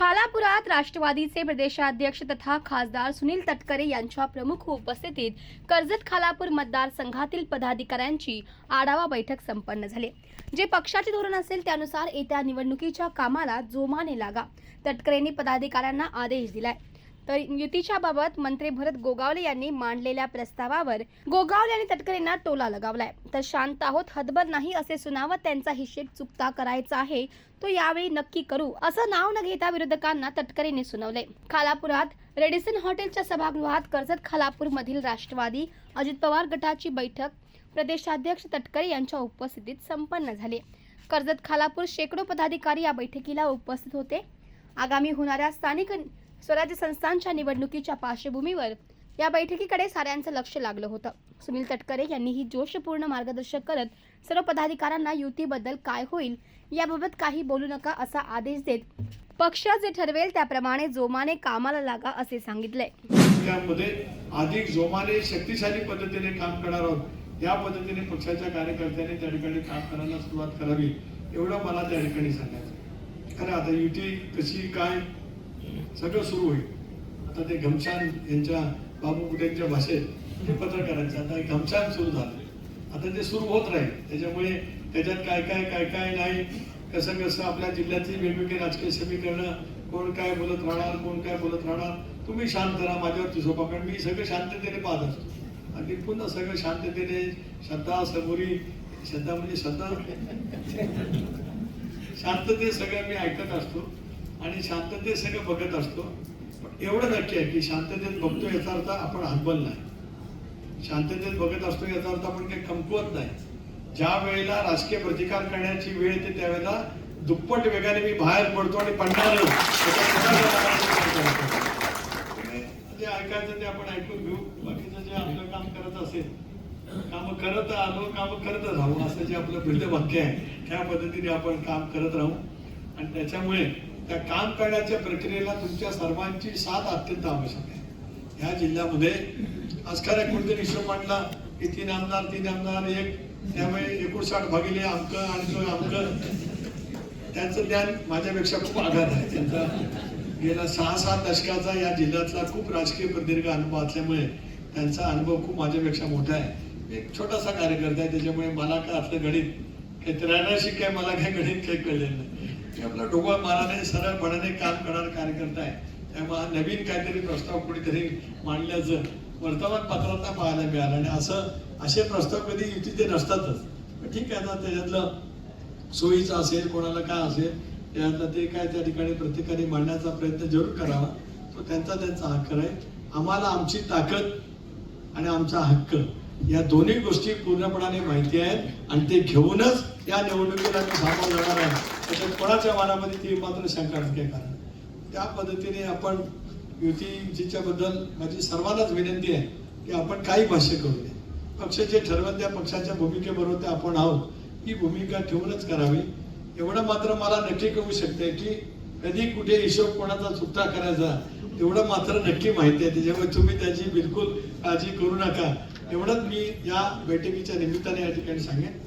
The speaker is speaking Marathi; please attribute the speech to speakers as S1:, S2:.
S1: खालापुरात राष्ट्रवादीचे प्रदेशाध्यक्ष तथा खासदार सुनील तटकरे यांच्या प्रमुख उपस्थितीत कर्जत खालापूर मतदारसंघातील पदाधिकाऱ्यांची आढावा बैठक संपन्न झाली. जे पक्षाचे धोरण असेल त्यानुसार येत्या निवडणुकीच्या कामाला जोमाने लागा. तटकरेंनी पदाधिकाऱ्यांना आदेश दिलाय. तर युतीच्या बाबत मंत्री भरत गोगावले यांनी मांडलेल्या प्रस्तावावर गोगावले आणि तटकरेंना टोला लगावलाय. तर शांत आहोत हतबल नाही असे सुनावत त्यांचा हिशेब चुकता करायचा आहे तो यावेळी नक्की करू असं नाव न घेता विरोधकांना तटकरेंनी सुनावले खालापुरात रेडिसन हॉटेलच्या सभागृहात कर्जत खालापूर मधील राष्ट्रवादी अजित पवार गटाची बैठक प्रदेशाध्यक्ष तटकरे यांच्या उपस्थितीत संपन्न झाली. कर्जत खालापूर शेकडो पदाधिकारी या बैठकीला उपस्थित होते. आगामी होणाऱ्या स्थानिक स्वराज्य संस्थांच्या निवडणुकीच्या पार्श्वभूमीवर या बैठकीकडे साऱ्यांचं लक्ष लागलं होतं. सुनील तटकरे यांनी ही जोशपूर्ण मार्गदर्शक करत सर्व पदाधिकाऱ्यांना युतीबद्दल काय होईल याबाबत काही बोलू नका असा आदेश देत पक्ष जे ठरवेल त्याप्रमाणे जोमाने कामाला लागा असे सांगितले.
S2: त्यामध्ये अधिक जोमाने शक्तिशाली पद्धतीने काम करणार आहोत. या पद्धतीने पक्षाच्या कार्यकर्त्यांनी त्या ठिकाणी काम करायला सुरुवात करावी एवढं मला त्या ठिकाणी सांगायचं खरं आता युती कशी काय सगळं सुरू होईल. आता ते घमशान यांच्या बाबू कुटेंच्या भाषेत ते पत्रकारांचं आता घमशान सुरू झालं. आता ते सुरू होत राहील. त्याच्यामुळे त्याच्यात काय काय काय काय नाही कसं कसं आपल्या जिल्ह्यातली वेगवेगळी राजकीय समीकरणं कोण काय बोलत राहणार कोण काय बोलत राहणार तुम्ही शांत राहा माझ्यावरती सोपा कारण मी सगळं शांततेने पाहत असतो. आणि पुन्हा सगळं शांततेने श्रद्धा समोरी श्रद्धा म्हणजे श्रद्धा. शांतते सगळं मी ऐकत असतो. आणि शांततेत सगळं बघत असतो. पण एवढं नक्की आहे की शांततेत बघतो याचा अर्थ आपण हतबल नाही. शांततेत बघत असतो याचा अर्थ आपण काही कमकुवत नाही. ज्या वेळेला राजकीय प्रतिकार करण्याची वेळ येते त्यावेळेला दुप्पट वेगाने मी बाहेर पडतो आणि पडणारच जे म्हणजे ऐकायचं ते आपण ऐकून घेऊ. बाकीचं जे आपलं काम करत असेल काम करत आलो काम करत राहू असं जे आपलं भिडतं वाक्य आहे त्या पद्धतीने आपण काम करत राहू. आणि त्याच्यामुळे त्या काम करण्याच्या प्रक्रियेला तुमच्या सर्वांची साथ अत्यंत आवश्यक आहे. ह्या जिल्ह्यामध्ये आज खरं कोणतरी हिशोब मांडला की तीन आमदार तीन आमदार एक. त्यामुळे एकोणसाठ भागिले अंक आणि अंक. त्यांचं ज्ञान माझ्यापेक्षा खूप आघात आहे. त्यांचा गेल्या सहा सात दशकाचा या जिल्ह्यातला खूप राजकीय प्रदीर्घ अनुभव असल्यामुळे त्यांचा अनुभव खूप माझ्यापेक्षा मोठा आहे. एक छोटासा कार्यकर्ता आहे त्याच्यामुळे मला काय आपलं गणित काही त्र्याण्णवशी काय मला काय गणित काही कळलेलं नाही. आपला डोबा माराने सरळपणाने काम करणारा कार्यकर्ता आहे. त्यामुळे हा नवीन काहीतरी प्रस्ताव कुणीतरी मांडल्याचं वर्तमानपत्रात पाहायला मिळालं. आणि असं असे प्रस्ताव कधी युतीचे नसतातच. ठीक आहे ना त्याच्यातलं सोयीचं असेल कोणाला काय असेल त्यातलं ते काय त्या ठिकाणी प्रत्येकाने मांडण्याचा प्रयत्न जरूर करावा. तो त्यांचा त्यांचा हक्क आहे. आम्हाला आमची ताकद आणि आमचा हक्क. या दोन्ही गोष्टी पूर्णपणाने माहिती आहेत आणि ते घेऊनच या निवडणुकीला मी सामोरं जाणार आहे. त्याच्यात कोणाच्या मनामध्ये ती मात्र शंका नाही कारण त्या पद्धतीने आपण युतीच्याबद्दल माझी सर्वांनाच विनंती आहे की आपण काही भाष्य करू नये. पक्ष जे ठरवत त्या पक्षाच्या भूमिकेबरोबर ते आपण आहोत. ही भूमिका ठेवूनच करावी. एवढं मात्र मला नक्की कळू शकते की कधी कुठे हिशोब कोणाचा सुट्टा करायचा तेवढं मात्र नक्की माहिती आहे. त्याच्यामुळे तुम्ही त्याची बिलकुल काळजी करू नका. एवढंच मी या बैठकीच्या निमित्ताने या ठिकाणी सांगेन.